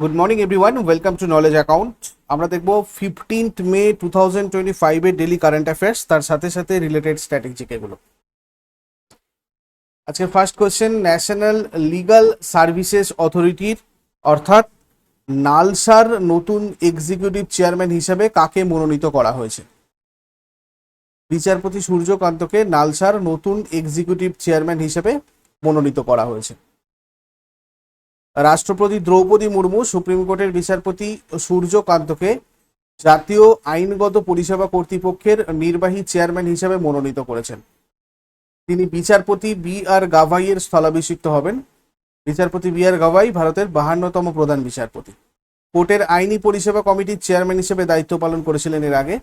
Good morning everyone welcome to knowledge account আমরা দেখব fifteenth May two thousand twenty ফাইভের daily current affairs তার সাথে সাথে রিলেটেড স্ট্র্যাটেজিক এগুলো। আজকে first question national legal services অথরিটির অর্থাৎ নালসার নতুন এক্সিকিউটিভ চেয়ারম্যান হিসেবে কাকে মনোনীত করা হয়েছে? বিচারপতি সূর্যকান্তকে নালসার নতুন এক্সিকিউটিভ চেয়ারম্যান হিসেবে মনোনীত করা হয়েছে। রাষ্ট্রপতি দ্রৌপদী মুর্মু, সুপ্রিম কোর্টের বিচারপতি সূর্যকান্তকে জাতীয় আইনগত পরিষেবা কর্তৃপক্ষের নির্বাহী চেয়ারম্যান হিসেবে মনোনীত করেছেন। তিনি বিচারপতি বি আর গাভাইয়ের স্থলাভিষিক্ত হবেন। বিচারপতি বি আর গাভাই ভারতের বাহান্নতম প্রধান বিচারপতি। কোর্টের আইনি পরিষেবা কমিটির চেয়ারম্যান হিসেবে দায়িত্ব পালন করেছিলেন এর আগে।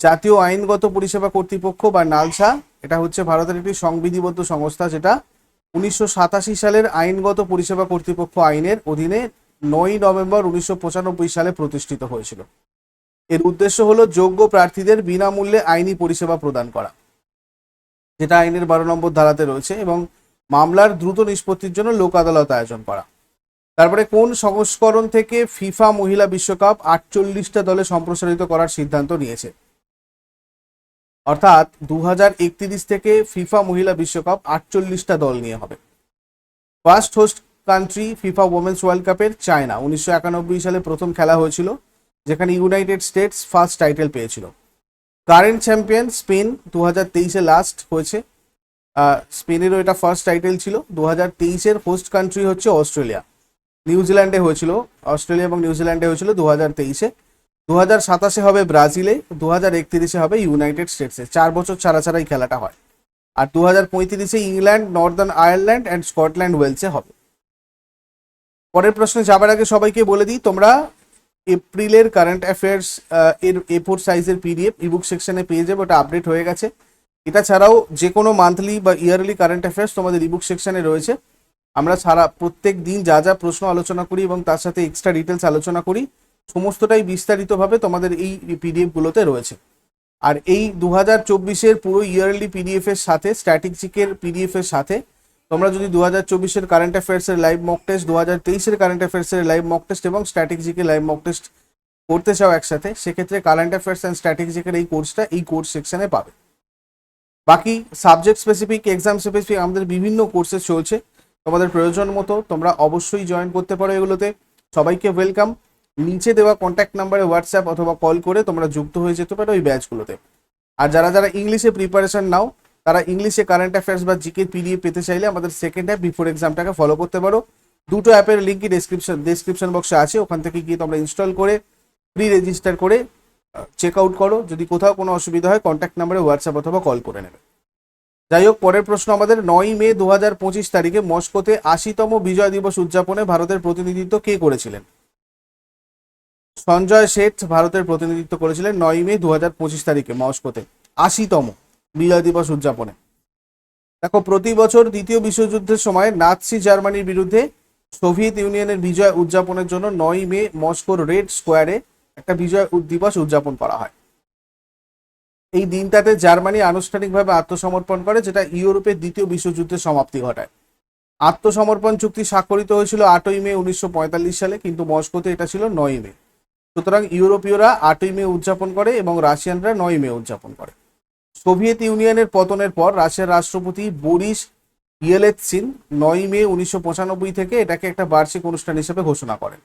জাতীয় আইনগত পরিষেবা কর্তৃপক্ষ বা নালসা, এটা হচ্ছে ভারতের একটি সংবিধিবদ্ধ সংস্থা, যেটা উনিশশো সাতাশি সালের আইনগত পরিষেবা কর্তৃপক্ষ আইনের অধীনে নয় নভেম্বর উনিশশো পঁচানব্বই সালে প্রতিষ্ঠিত হয়েছিল। এর উদ্দেশ্য হলো যোগ্য প্রার্থীদের বিনামূল্যে আইনি পরিষেবা প্রদান করা। যেটা আইনের বারো নম্বর ধারাতে রয়েছে এবং মামলার দ্রুত নিষ্পত্তির জন্য লোক আদালত আয়োজন করা। তারপরে কোন সংস্করণ থেকে ফিফা মহিলা বিশ্বকাপ আটচল্লিশটা দলে সম্প্রসারিত করার সিদ্ধান্ত নিয়েছে? অর্থাৎ দু থেকে ফিফা মহিলা বিশ্বকাপ আটচল্লিশটা দল নিয়ে হবে। First host country FIFA women's world কাপের চায়না উনিশশো একানব্বই সালে প্রথম খেলা হয়েছিল, যেখানে ইউনাইটেড স্টেটস ফার্স্ট টাইটেল পেয়েছিল। কারেন্ট চ্যাম্পিয়ন স্পেন দু হাজার তেইশে লাস্ট হয়েছে। স্পেনেরও এটা ফার্স্ট টাইটেল ছিল। দু হাজার তেইশের হোস্ট কান্ট্রি হচ্ছে অস্ট্রেলিয়া নিউজিল্যান্ডে হয়েছিল। অস্ট্রেলিয়া এবং নিউজিল্যান্ডে হয়েছিল দু হাজার তেইশে। দু হাজার সাতাশে হবে ব্রাজিলে দু হাজার একত্রিশে হবে ইউনাইটেড স্টেটসে। চার বছর ছাড়া ছাড়াই খেলাটা হয়। আর দু হাজার পঁয়ত্রিশে England, Northern Ireland and Scotland ওয়েলসে হবে। পরের প্রশ্নে যাবার আগে সবাইকে বলে দিই, তোমরা এপ্রিলের কারেন্ট অ্যাফেয়ার্স এর এ ফোর সাইজের পিডিএফ ইবুক সেকশনে পেয়ে যাবে, ওটা আপডেট হয়ে গেছে। এটা ছাড়াও যে কোনো মান্থলি বা ইয়ারলি কারেন্ট অ্যাফেয়ার্স তোমাদের ইবুক সেকশনে রয়েছে। আমরা সারা প্রত্যেক দিন যা যা প্রশ্ন আলোচনা করি এবং তার সাথে এক্সট্রা ডিটেলস আলোচনা করি। সমস্তটাই বিস্তারিতভাবে তোমাদের এই পিডিএফ গুলোতে রয়েছে। আর এই দু হাজার চব্বিশের পুরো ইয়ারলি পিডিএফ এর সাথে স্ট্র্যাটেজিকের পিডিএফ এর সাথে, তোমরা যদি দু হাজার চব্বিশের কারেন্ট অ্যাফেয়ার্সের লাইভ মক টেস্ট দু হাজার তেইশের কারেন্ট অ্যাফেয়ার্সের লাইভ মক টেস্ট এবং স্ট্র্যাটেজিকের লাইভ মক টেস্ট করতে চাও একসাথে, সেক্ষেত্রে কারেন্ট অ্যাফেয়ার্স অ্যান্ড স্ট্র্যাটেজিকের এই কোর্সটা এই কোর্স সেকশনে পাবে। বাকি সাবজেক্ট স্পেসিফিক এক্সাম স্পেসিফিক আমাদের বিভিন্ন কোর্সেস চলছে। তোমাদের প্রয়োজন মতো তোমরা অবশ্যই জয়েন করতে পারো এগুলোতে। সবাইকে ওয়েলকাম নিচে দেওয়া কন্ট্যাক্ট নাম্বারে হোয়াটসঅ্যাপ অথবা কল করে তোমরা যুক্ত হয়ে যেতে পারো ওই ব্যাচগুলোতে আর যারা যারা ইংলিশে প্রিপারেশন নাও, তারা ইংলিশে কারেন্ট অ্যাফেয়ার্স বা জিকে পিডিএফ পেতে চাইলে আমাদের সেকেন্ড অ্যাপ বিফোর এক্সামটাকে ফলো করতে পারো। দুটো অ্যাপের লিঙ্কই ডেসক্রিপশন ডেসক্রিপশন বক্সে আছে, ওখান থেকে গিয়ে তোমরা ইনস্টল করে প্রি রেজিস্টার করে চেক আউট করো। যদি কোথাও কোনো অসুবিধা হয় কন্ট্যাক্ট নাম্বারে হোয়াটসঅ্যাপ অথবা কল করে নেবে। যাই হোক, পরের প্রশ্ন আমাদের, নয় মে দু হাজার পঁচিশ তারিখে মস্কোতে আশিতম বিজয় দিবস উদযাপনে ভারতের প্রতিনিধিত্ব কে করেছিলেন? সঞ্জয় শেঠ ভারতের প্রতিনিধিত্ব করেছিলেন নয় মে দু হাজার পঁচিশ তারিখে মস্কোতে, আশিতম বিজয় দিবস উদযাপনে। দেখো, প্রতি বছর দ্বিতীয় বিশ্বযুদ্ধের সময় নাৎসি জার্মানির বিরুদ্ধে সোভিয়েত ইউনিয়নের বিজয় উদযাপনের জন্য নয় মে মস্কোর রেড স্কোয়ারে একটা বিজয় দিবস উদযাপন করা হয়। এই দিনটাতে জার্মানি আনুষ্ঠানিকভাবে আত্মসমর্পণ করে, যেটা ইউরোপের দ্বিতীয় বিশ্বযুদ্ধের সমাপ্তি ঘটায়। আত্মসমর্পণ চুক্তি স্বাক্ষরিত হয়েছিল আটই মে উনিশশো পঁয়তাল্লিশ সালে, কিন্তু মস্কোতে এটা ছিল নয় মে। সুতরাং ইউরোপীয়রা আটই মে উদযাপন করে এবং রাশিয়ানরা নয় মে উদযাপন করে। সোভিয়েত ইউনিয়নের পতনের পর রাশিয়ার রাষ্ট্রপতি বরিস ইয়েলেৎসিন নয় মে উনিশশো পঁচানব্বই থেকে এটাকে একটা বার্ষিক অনুষ্ঠান হিসেবে ঘোষণা করেন।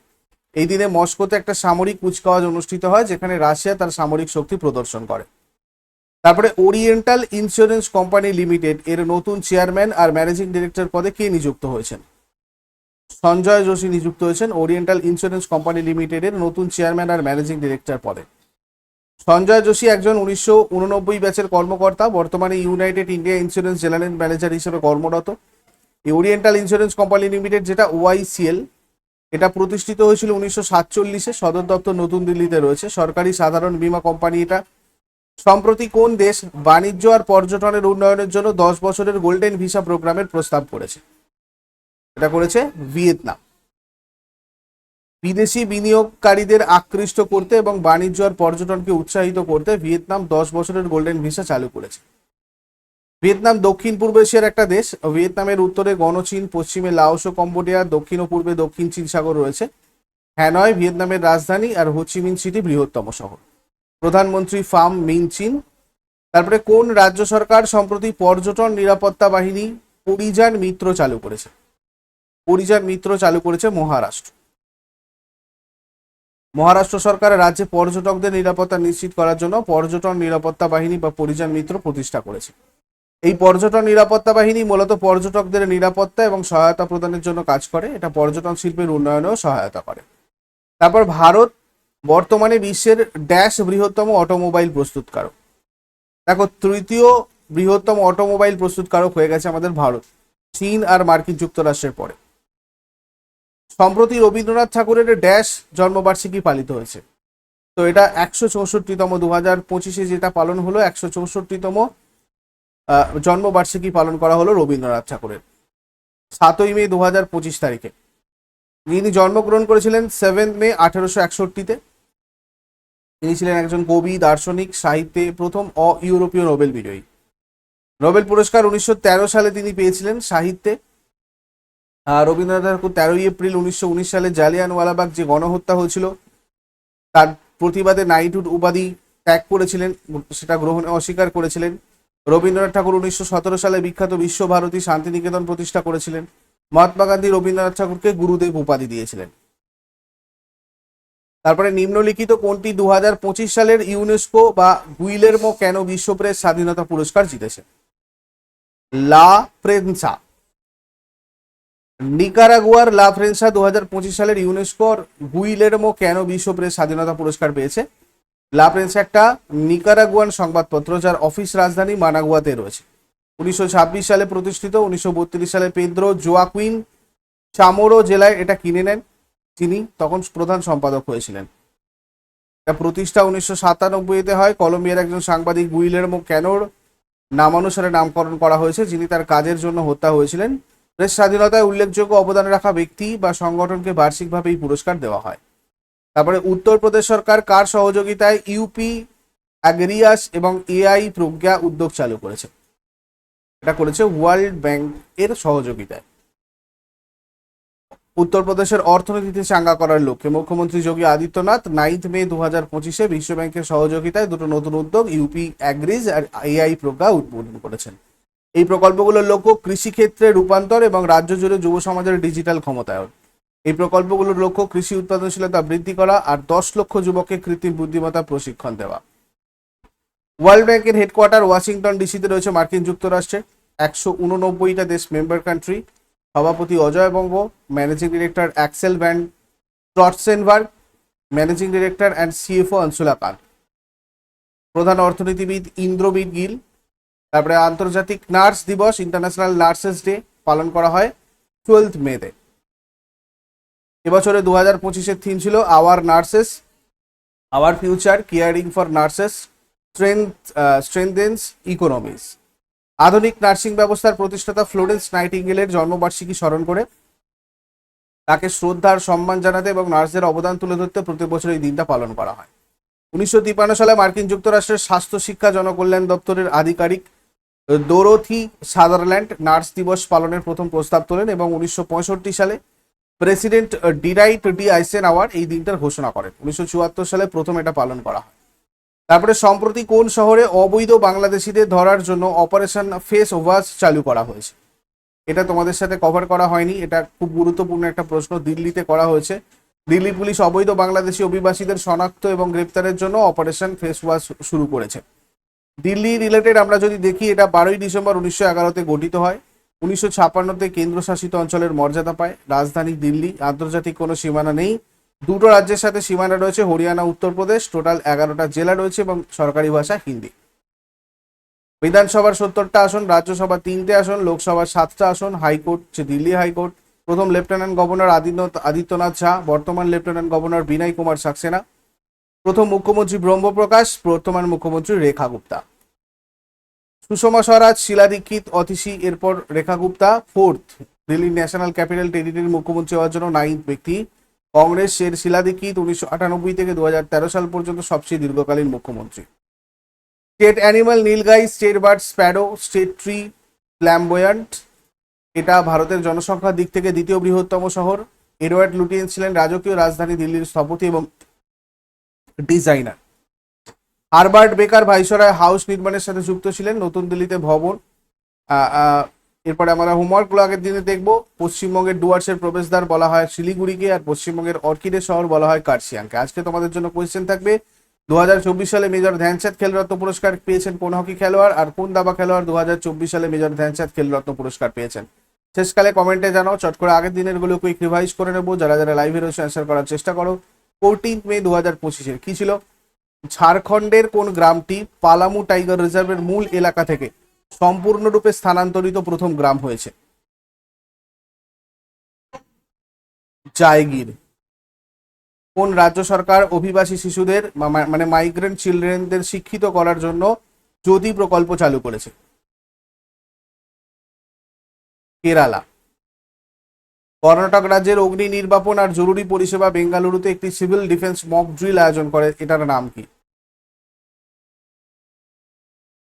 এই দিনে মস্কোতে একটা সামরিক কুচকাওয়াজ অনুষ্ঠিত হয়, যেখানে রাশিয়া তার সামরিক শক্তি প্রদর্শন করে। তারপরে ওরিয়েন্টাল ইন্স্যুরেন্স কোম্পানি লিমিটেড এর নতুন চেয়ারম্যান আর ম্যানেজিং ডিরেক্টর পদে কে নিযুক্ত হয়েছেন? সঞ্জয় যোশী নিযুক্ত হয়েছেন ওরিয়েন্টাল ইন্স্যুরেন্স কোম্পানি লিমিটেডের নতুন চেয়ারম্যান আর ম্যানেজিং ডিরেক্টর পদে। সঞ্জয় যোশী একজন উনিশশো উননব্বই ব্যাচের কর্মকর্তা, বর্তমানে United India Insurance general manager হিসেবে কর্মরত। ওরিয়েন্টাল ইন্স্যুরেন্স কোম্পানি লিমিটেড যেটা ওয়াইসিএল এটা প্রতিষ্ঠিত হয়েছিল উনিশশো সাতচল্লিশে, সদর দপ্তর নতুন দিল্লিতে রয়েছে। সরকারি সাধারণ বীমা কোম্পানি এটা। সম্প্রতি কোন দেশ বাণিজ্য আর পর্যটনের উন্নয়নের জন্য দশ বছরের গোল্ডেন ভিসা প্রোগ্রামের প্রস্তাব করেছে? এটা করেছে ভিয়েতনাম। বিদেশি বিনিয়োগকারীদের আকৃষ্ট করতে এবং বাণিজ্য আর পর্যটনকে উৎসাহিত করতে ভিয়েতনাম দশ বছরের গোল্ডেন ভিসা চালু করেছে। ভিয়েতনাম দক্ষিণ পূর্ব এশিয়ার একটা দেশ। ভিয়েতনামের উত্তরে গণচীন, পশ্চিমে লাওস ও কম্বোডিয়া, দক্ষিণ ও পূর্বে দক্ষিণ চীন সাগর রয়েছে। হ্যানয় ভিয়েতনামের রাজধানী আর হোচিমিন সিটি বৃহত্তম শহর। প্রধানমন্ত্রী ফার্ম মিন চিন। তারপরে কোন রাজ্য সরকার সম্প্রতি পর্যটন নিরাপত্তা বাহিনী পরিযান মিত্র চালু করেছে? পরিযান মিত্র চালু করেছে মহারাষ্ট্র। মহারাষ্ট্র সরকার রাজ্যে পর্যটকদের নিরাপত্তা নিশ্চিত করার জন্য পর্যটন নিরাপত্তা বাহিনী বা পরিযান মিত্র প্রতিষ্ঠা করেছে। এই পর্যটন নিরাপত্তা বাহিনী মূলত পর্যটকদের নিরাপত্তা এবং সহায়তা প্রদানের জন্য কাজ করে। এটা পর্যটন শিল্পের উন্নয়নেও সহায়তা করে। তারপর ভারত বর্তমানে বিশ্বের ড্যাশ বৃহত্তম অটোমোবাইল প্রস্তুতকারক। দেখো, তৃতীয় বৃহত্তম অটোমোবাইল প্রস্তুতকারক হয়ে গেছে আমাদের ভারত। চীন আর মার্কিন যুক্তরাষ্ট্রের পরে। সম্প্রতি রবীন্দ্রনাথ ঠাকুরের ড্যাশ জন্মবার্ষিকী পালিত হয়েছে। তো এটা একশো চৌষট্টিতম দু হাজার পঁচিশে যেটা পালন হলো, একশো চৌষট্টিতম জন্মবার্ষিকী পালন করা হলো রবীন্দ্রনাথ ঠাকুরের। সাতই মে দু হাজার পঁচিশ তারিখে। যিনি জন্মগ্রহণ করেছিলেন সেভেন মে আঠেরোশো একষট্টিতে। তিনি ছিলেন একজন কবি, দার্শনিক, সাহিত্যে প্রথম অ ইউরোপীয় নোবেল বিজয়ী। নোবেল পুরস্কার উনিশশো তেরো সালে তিনি পেয়েছিলেন সাহিত্যে। রবীন্দ্রনাথ ঠাকুর তেরোই এপ্রিল উনিশশো উনিশ সালে জালিয়ানওয়ালাবাগ যে গণহত্যা হয়েছিল, তার প্রতিবাদে নাইটহুড উপাধি ত্যাগ করেছিলেন, সেটা গ্রহণে অস্বীকার করেছিলেন। রবীন্দ্রনাথ ঠাকুর উনিশশো সতেরো সালে বিখ্যাত বিশ্বভারতী শান্তিনিকেতন প্রতিষ্ঠা করেছিলেন। মহাত্মা গান্ধী রবীন্দ্রনাথ ঠাকুরকে গুরুদেব উপাধি দিয়েছিলেন। তারপরে নিম্নলিখিত কোনটি দু হাজার পঁচিশ সালের ইউনেস্কো বা গুইলেরমো কেন বিশ্ব প্রেস স্বাধীনতা পুরস্কার জিতেছে? লা প্রেনসা। নিকারাগুয়ার লা ফ্রেন্সা দু সালের ইউনেস্কোর গুইলেরমো কেন বিশ্ব প্রেস স্বাধীনতা পুরস্কার পেয়েছে? লা প্রেন্সা একটা নিকারাগুয়ান সংবাদপত্র যার অফিস রাজধানী মানাগুয়াতে রয়েছে। উনিশশো ছাব্বিশ সালে প্রতিষ্ঠিত, উনিশশো বত্রিশ সালে পেদ্রো জোয়াকুইন চামোরো জেলায় এটা কিনে নেন। তিনি তখন প্রধান সম্পাদক হয়েছিলেন। এটা প্রতিষ্ঠা উনিশশো সাতানব্বইতে হয়। কলম্বিয়ার একজন সাংবাদিক গুইলেরমো ক্যানোর নামানুসারে নামকরণ করা হয়েছে। যিনি তার কাজের জন্য হত্যা হয়েছিলেন। প্রেস স্বাধীনতায় উল্লেখযোগ্য অবদান রাখা ব্যক্তি বা সংগঠনকে বার্ষিকভাবে এই পুরস্কার দেওয়া হয়। তারপরে উত্তরপ্রদেশ সরকার কার সহযোগিতায় ইউপি অ্যাগ্রিয়াস এবং এআই প্রজ্ঞা উদ্যোগ চালু করেছে? এটা করেছে ওয়ার্ল্ড ব্যাংক এর সহযোগিতায়। উত্তরপ্রদেশের অর্থনীতিতে চাঙ্গা করার লক্ষ্যে মুখ্যমন্ত্রী যোগী আদিত্যনাথ নাইন্থ মে দু হাজার পঁচিশে বিশ্বব্যাংকের সহযোগিতায় দুটো নতুন উদ্যোগ ইউপি অ্যাগ্রিজ আর এআই প্রজ্ঞা উদ্বোধন করেছেন। এই প্রকল্পগুলোর লক্ষ্য কৃষিক্ষেত্রে রূপান্তর এবং রাজ্য জুড়ে যুব সমাজের ডিজিটাল ক্ষমতায়ন। এই প্রকল্পগুলোর লক্ষ্য কৃষি উৎপাদনশীলতা বৃদ্ধি করা আর দশ লক্ষ যুবককে কৃত্রিম বুদ্ধিমত্তা প্রশিক্ষণ দেওয়া। ওয়ার্ল্ড ব্যাংকের হেডকোয়ার্টার ওয়াশিংটন ডিসিতে রয়েছে মার্কিন যুক্তরাষ্ট্রে একশো উননব্বইটা দেশ মেম্বার কান্ট্রি সভাপতি Ajay Banga managing director Axel Van Trotsenburg managing director and CFO Anshula Kant প্রধান অর্থনীতিবিদ ইন্দ্রবিদ গিল তারপরে আন্তর্জাতিক নার্স দিবস, ইন্টারন্যাশনাল নার্সেস ডে পালন করা হয় টুয়েলথ মেতে এবছরে দু হাজার পঁচিশের থিম ছিল our nurses, our future, caring for nurses, strength strengthens economies. আধুনিক নার্সিং ব্যবস্থার প্রতিষ্ঠাতা ফ্লোরেন্স নাইটিঙ্গেলের জন্মবার্ষিকী স্মরণ করে, তাকে শ্রদ্ধার সম্মান জানাতে এবং নার্সদের অবদান তুলে ধরতে প্রতি বছর এই দিনটা পালন করা হয়। উনিশশো তিপ্পান্ন সালে মার্কিন যুক্তরাষ্ট্রের স্বাস্থ্য শিক্ষা জনকল্যাণ দপ্তরের আধিকারিক ডোরোথি সাদারল্যান্ড নার্স দিবস পালনের প্রথম প্রস্তাব তোলেন এবং উনিশশো পঁয়ষট্টি সালে প্রেসিডেন্ট ডিরাইট ডি আইসেন আওয়ার এই দিনটার ঘোষণা করেন। উনিশশো চুয়াত্তর সালে প্রথম এটা পালন করা হয়। তারপরে সম্প্রতি কোন শহরে অবৈধ বাংলাদেশিদের ধরার জন্য অপারেশন ফেস ওভার্স চালু করা হয়েছে? এটা তোমাদের সাথে কভার করা হয়নি। এটা খুব গুরুত্বপূর্ণ একটা প্রশ্ন। দিল্লিতে করা হয়েছে। দিল্লি পুলিশ অবৈধ বাংলাদেশি অভিবাসীদের শনাক্ত এবং গ্রেপ্তারের জন্য অপারেশন ফেস ওয়াশ শুরু করেছে। দিল্লি রিলেটেড আমরা যদি দেখি, এটা বারোই ডিসেম্বর উনিশশো এগারোতে গঠিত হয়। উনিশশো ছাপান্নতে কেন্দ্রশাসিত অঞ্চলের মর্যাদা পায়। রাজধানী দিল্লি, আন্তর্জাতিক কোনো সীমানা নেই। দুটো রাজ্যের সাথে সীমানা রয়েছে, হরিয়ানা উত্তরপ্রদেশ টোটাল এগারোটা জেলা রয়েছে এবং সরকারি ভাষা হিন্দি। বিধানসভার সত্তরটা আসন, রাজ্যসভা তিনটে আসন, লোকসভার সাতটা আসন, high court Delhi high court. প্রথম লেফটেন্যান্ট গভর্নর আদিত্য আদিত্যনাথ ঝা, বর্তমান লেফটেন্যান্ট গভর্নর বিনয় কুমার সাক্সেনা। প্রথম মুখ্যমন্ত্রী ব্রহ্মপ্রকাশ, বর্তমান মুখ্যমন্ত্রী রেখা গুপ্তা। সুষমা স্বরাজ, শিলা দীক্ষিত, অতিশি, এরপর রেখা গুপ্তা। ফোর্থ, দিল্লির ন্যাশনাল ক্যাপিটাল টেরিটরির মুখ্যমন্ত্রী হওয়ার জন্য নাইন্থ ব্যক্তি। কংগ্রেসের শিলা দীক্ষিত, উনিশশো আটানব্বই থেকে দু হাজার তেরো সাল পর্যন্ত সবচেয়ে দীর্ঘকালীন মুখ্যমন্ত্রী। State animal, nilgai, state bird, sparrow, state tree, flamboyant. এটা ভারতের জনসংখ্যার দিক থেকে দ্বিতীয় বৃহত্তম শহর। এডওয়ার্ড লুটিয়েন ছিলেন রাজকীয় রাজধানী দিল্লির স্থপতি এবং designer. Herbert Baker Viceroy House নির্মাণের সাথে যুক্ত ছিলেন নতুন দিল্লিতে ভবন। এরপরে আমরা হোমওয়ার্ক আগের দিনে দেখব। পশ্চিমবঙ্গের ডুয়ার্সের প্রবেশদ্বার বলা হয় শিলিগুড়িকে আর পশ্চিমবঙ্গের অর্কিডের শহর বলা হয় কার্শিয়াংকে। আজকে তোমাদের জন্য কোয়েশ্চেন থাকবে দু হাজার চব্বিশ সালে মেজর ধ্যানচাঁদ খেলরত্ন পুরস্কার পেয়েছেন কোন হকি খেলোয়াড় আর কোন দাবা খেলোয়াড় দু হাজার চব্বিশ সালে মেজর ধ্যানচাঁদ খেলরত্ন পুরস্কার পেয়েছেন? শেষকালে কমেন্টে জানাও, চট করে আগের দিনেরগুলো কুইক রিভাইজ করে নেব। যারা যারা লাইভে রয়েছে অ্যান্সার করার চেষ্টা করো। ফোরটিন্থ মে দু হাজার পঁচিশের। কি ছিল? ঝাড়খণ্ডের কোন গ্রামটি পালামু টাইগার রিজার্ভের মূল এলাকা থেকে সম্পূর্ণরূপে স্থানান্তরিত প্রথম গ্রাম হয়েছে? জায়গির। কোন রাজ্য সরকার অভিবাসী শিশুদের মানে মাইগ্রেন্ট চিলড্রেনদের শিক্ষিত করার জন্য জ্যোতি প্রকল্প চালু করেছে? কেরালা। কর্ণাটক রাজ্যের অগ্নি নির্বাপন আর জরুরি পরিষেবা বেঙ্গালুরুতে একটি সিভিল ডিফেন্স মক ড্রিল আয়োজন করে। এটার নাম কি?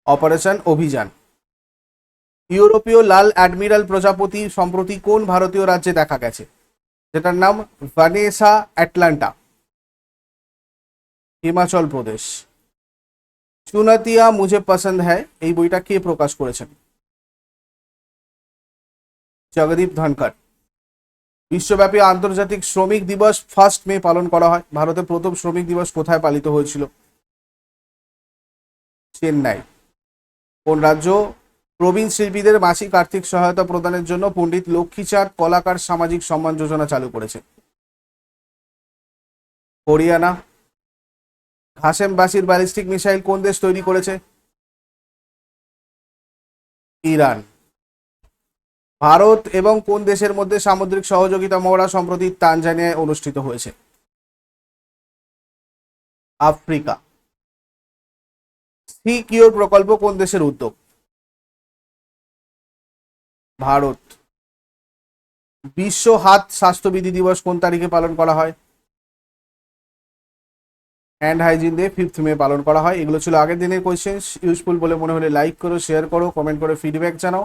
অপারেশন অভিযান। ইউরোপীয় লাল অ্যাডমিরাল প্রজাপতি সম্প্রতি কোন ভারতীয় রাজ্যে দেখা গেছে? যেটার নাম ভানেসা অ্যাটলান্টা। হিমাচল প্রদেশ। চুনাতিয়া মুঝে পছন্দ হ্যায়, এই বইটা কে প্রকাশ করেছেন? জগদীপ ধনকর বিশ্বব্যাপী আন্তর্জাতিক শ্রমিক দিবস ফার্স্ট মে পালন করা হয়। ভারতে প্রথম শ্রমিক দিবস কোথায় পালিত হয়েছিল? চেন্নাই। কোন রাজ্য? প্রবীণ শিল্পীদের মাসিক আর্থিক সহায়তা প্রদানের জন্য পণ্ডিত লক্ষ্মীচাঁদ কলাকার সামাজিক সম্মান যোজনা চালু করেছে। হরিয়ানা। ঘাসেমবাসীর ব্যালিস্টিক মিসাইল কোন দেশ তৈরি করেছে? ইরান। ভারত এবং কোন দেশের মধ্যে সামুদ্রিক সহযোগিতা মহড়া সম্প্রতি তানজানিয়ায় অনুষ্ঠিত হয়েছে? আফ্রিকা। সি কিওর প্রকল্প কোন দেশের উদ্যোগ? ভারত। বিশ্ব হাত স্বাস্থ্যবিধি দিবস কোন তারিখে পালন করা হয়? Hand hygiene day fifth May পালন করা হয়। এগুলো ছিল আগের দিনের কোয়েশ্চেন ইউজফুল বলে মনে হলে লাইক করো শেয়ার করো কমেন্ট করে ফিডব্যাক জানাও।